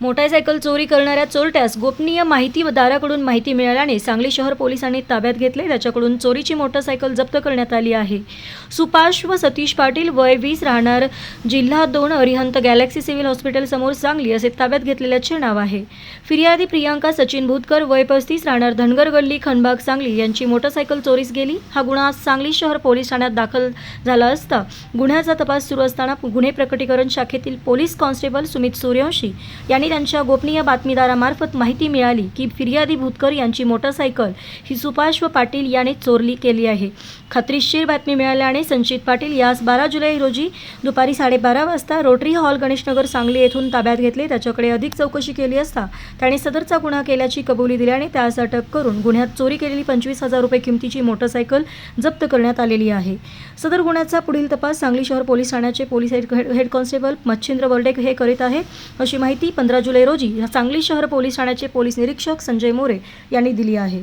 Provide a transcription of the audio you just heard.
Motorcycle चोरी करणाऱ्या चोरट्यास गोपनीय माहितीदाराकडून माहिती मिळाल्याने सांगली शहर पोलिसांनी ताब्यात घेतले. त्याच्याकडून चोरीची मोटारसायकल जप्त करण्यात आली आहे. सुपाश व सतीश पाटील वय वीस राहणार जिल्हा दोन अरिहंत गॅलेक्सी सिव्हिल हॉस्पिटल समोर सांगली असे ताब्यात घेतलेल्याचे नाव आहे. फिर्यादी प्रियांका सचिन भूतकर वय पस्तीस राहणार धनगर गल्ली खनबाग सांगली यांची मोटारसायकल चोरीस गेली. हा गुन्हा सांगली शहर पोलीस ठाण्यात दाखल झाला असता गुन्ह्याचा तपास सुरू असताना गुन्हे प्रकटीकरण शाखेतील पोलीस कॉन्स्टेबल सुमित सूर्यवंशी यांनी त्यांच्या गोपनीय बातमीदारामार्फत माहिती मिळाली की फिर्यादी भूतकर यांची मोटारसायकल ही सुभाष व पाटील याने चोरली केली आहे. खात्रीशीर बातमी मिळाल्याने संचित पाटील यास बारा जुलै रोजी दुपारी साडेबारा वाजता रोटरी हॉल गणेशनगर सांगली येथून ताब्यात घेतले. त्याच्याकडे अधिक चौकशी केली असता त्याने सदरचा गुन्हा केल्याची कबुली दिल्याने त्यास अटक करून गुन्ह्यात चोरी केलेली पंचवीस हजार रुपये किमतीची मोटारसायकल जप्त करण्यात आलेली आहे. सदर गुन्ह्याचा पुढील तपास सांगली शहर पोलीस ठाण्याचे police head head constable Machhindra Varde हे करीत आहेत अशी माहिती पंधरा जुलै रोजी सांगली शहर पोलीस ठाण्याचे पोलीस निरीक्षक संजय मोरे यांनी दिली आहे.